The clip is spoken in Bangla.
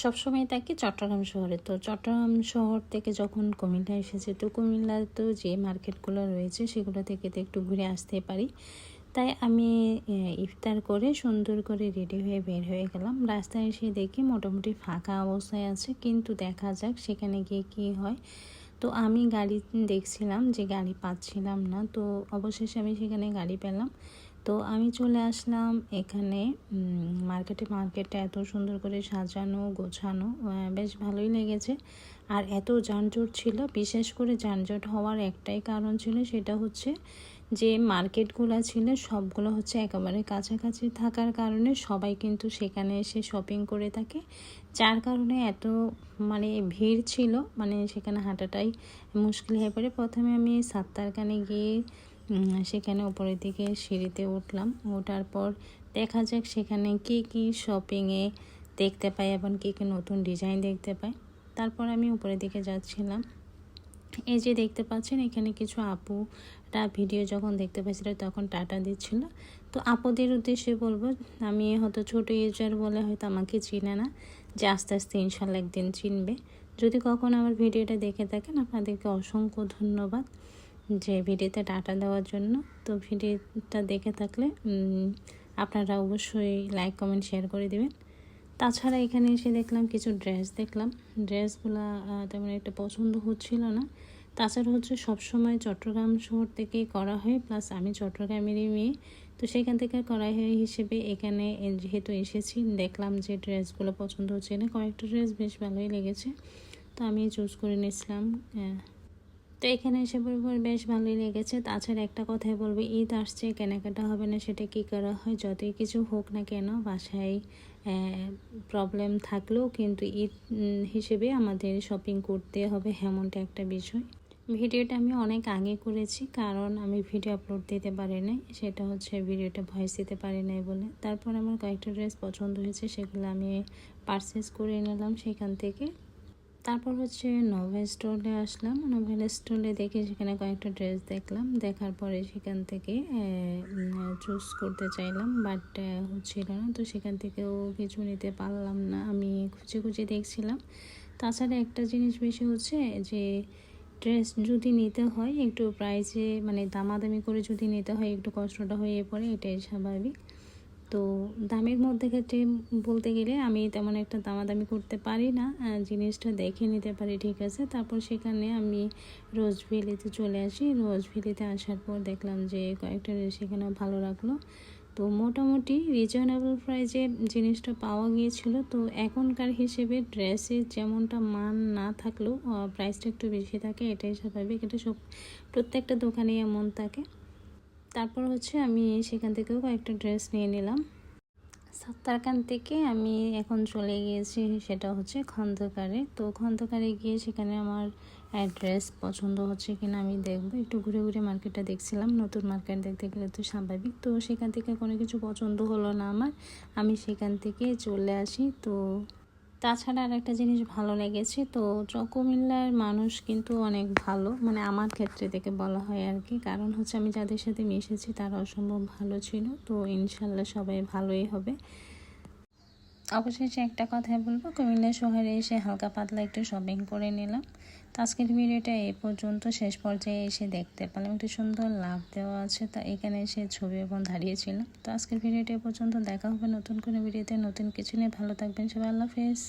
সবসময় থাকি চট্টগ্রাম শহরে। তো চট্টগ্রাম শহর থেকে যখন কুমিল্লা এসেছে, তো কুমিল্লার তো যে মার্কেটগুলো রয়েছে, সেগুলো থেকে তো একটু ঘুরে আসতে পারি। তাই আমি ইফতার করে সুন্দর করে রেডি হয়ে বের হয়ে গেলাম। রাস্তায় এসে দেখি মোটামুটি ফাঁকা অবস্থায় আছে, কিন্তু দেখা যাক সেখানে গিয়ে কি হয়। তো আমি গাড়ি দেখছিলাম যে গাড়ি পাচ্ছিলাম না, তো অবশেষে আমি সেখানে গাড়ি পেলাম। তো আমি চলে আসলাম এখানে মার্কেটে মার্কেটটা এত সুন্দর করে সাজানো, গোছানো বেশ ভালোই লেগেছে। আর এত যানজট ছিল, বিশেষ করে যানজট হওয়ার একটাই কারণ ছিল সেটা হচ্ছে যে মার্কেটগুলো ছিল, সবগুলো হচ্ছে একেবারে কাছাকাছি থাকার কারণে সবাই কিন্তু সেখানে এসে শপিং করে থাকে। যার কারণে এত মানে ভিড় ছিল মানে সেখানে হাঁটাটাই মুশকিল হয়ে পড়ে। প্রথমে আমি সাত্তারখানে গিয়ে সেখানে উপরের দিকে সিঁড়িতে উঠলাম। ওঠার পর দেখা যাক সেখানে কি কি শপিংয়ে দেখতে পাই এবং কী কী নতুন ডিজাইন দেখতে পাই। তারপর আমি উপরের দিকে যাচ্ছিলাম। এই যে দেখতে পাচ্ছেন, এখানে কিছু আপুরা ভিডিও যখন দেখতে পাচ্ছিল তখন টাটা দিচ্ছিল। তো আপুদের উদ্দেশ্যে বলব, আমি হয়তো ছোটো ইউজার বলে হয়তো আমাকে চিনে না, যে আস্তে আস্তে ইনশাল্লাহ একদিন চিনবে। যদি কখনো আমার ভিডিওটা দেখে থাকেন, আপনাদেরকে অসংখ্য ধন্যবাদ। যে ভিডিওতে ডাটা দেওয়ার জন্য। তো ভিডিওটা দেখে থাকলে আপনারা অবশ্যই লাইক কমেন্ট শেয়ার করে দেবেন। তাছাড়া এখানে এসে দেখলাম কিছু ড্রেস দেখলাম। ড্রেসগুলো তেমন একটা পছন্দ হচ্ছিল না। তাছাড়া হচ্ছে সবসময় চট্টগ্রাম শহর থেকেই করা হয়। প্লাস আমি চট্টগ্রামেরই মেয়ে। তো সেখান থেকে করা হয় হিসেবে এখানে যেহেতু এসেছি, দেখলাম যে ড্রেসগুলো পছন্দ হচ্ছে না। কয়েকটা ড্রেস বেশ ভালোই লেগেছে। তো আমি চুজ করে নিয়েছিলাম তো এখানে এসে পরিবার বেশ ভালোই লেগেছে। তাছাড়া একটা কথাই বলব, ঈদ আসছে, কেনাকাটা হবে না, সেটা কি করা হয়? যতই কিছু হোক না কেন, বাসায় প্রবলেম থাকলেও কিন্তু ঈদ হিসেবে আমাদের শপিং করতে হবে এমনটা একটা বিষয়। ভিডিওটা আমি অনেক আগে করেছি, কারণ আমি ভিডিও আপলোড দিতে পারি নাই। সেটা হচ্ছে ভিডিওটা ভয়েস দিতে পারি নাই বলে। তারপর আমার কয়েকটা ড্রেস পছন্দ হয়েছে, সেগুলো আমি পারচেস করে নিলাম সেখান থেকে। তারপর হচ্ছে নোভেল স্টোরে আসলাম। নোভেল স্টোরে দেখে সেখানে কয়েকটা ড্রেস দেখলাম। দেখার পরে সেখান থেকে চুজ করতে চাইলাম বাট হচ্ছিল না। তো সেখান থেকেও কিছু নিতে পারলাম না। আমি খুঁজে খুঁজে দেখছিলাম। তাছাড়া একটা জিনিস বেশি হচ্ছে যে ড্রেস যদি নিতে হয়, একটু প্রাইসে মানে দামাদামি করে যদি নিতে হয়, একটু কষ্টটা হয়ে পড়ে, এটাই স্বাভাবিক। তো দামের মধ্যে ক্ষেত্রে বলতে গেলে আমি তেমন একটা দামাদামি করতে পারি না। জিনিসটা দেখে নিতে পারি, ঠিক আছে? তারপর সেখানে আমি রোজ ভ্যালিতে চলে আসি। রোজ ভ্যালিতে আসার পর দেখলাম যে কয়েকটা সেখানে ভালো রাখল তো মোটামুটি রিজনেবল প্রাইজে জিনিসটা পাওয়া গিয়েছিল। তো এখনকার হিসেবে ড্রেসের যেমনটা মান না থাকলেও প্রাইসটা একটু বেশি থাকে, এটাই স্বাভাবিক। এটা সব প্রত্যেকটা দোকানে এমন থাকে। তারপর হচ্ছে আমি সেখান থেকেও কয়েকটা ড্রেস নিয়ে নিলাম। সাত্তারখান থেকে আমি এখন চলে গিয়েছি, সেটা হচ্ছে খন্দকারে। তো খন্দকারে গিয়ে সেখানে আমার ড্রেস পছন্দ হচ্ছে কিনা আমি দেখব। একটু ঘুরে ঘুরে মার্কেটটা দেখছিলাম, নতুন মার্কেট দেখতে গেলে তো স্বাভাবিক। তো সেখান থেকে কোনো কিছু পছন্দ হলো না আমার। আমি সেখান থেকে চলে আসি। তো তাছাড়া আর একটা জিনিস ভালো লেগেছে, তো কুমিল্লার মানুষ কিন্তু অনেক ভালো মানে আমার ক্ষেত্রে থেকে বলা হয় আর কি। কারণ হচ্ছে আমি যাদের সাথে মিশেছি তারা অসম্ভব ভালো ছিল, তো ইনশাল্লাহ সবাই ভালোই হবে। অবশেষে একটা কথাই বলব, কুমিল্লা শহরে এসে হালকা পাতলা একটু শপিং করে নিলাম। তো আজকের ভিডিওটা এ পর্যন্ত, শেষ পর্যায়ে এসে দেখতে পেলাম, একটু সুন্দর লাভ দেওয়া আছে, তা এখানে এসে ছবি এবং দাঁড়িয়েছিলাম। তো আজকের ভিডিওটা এ পর্যন্ত, দেখা হবে নতুন কোনো ভিডিওতে, নতুন কিছু নিয়ে, ভালো থাকবেন সবাই, আল্লাহ হাফেজ।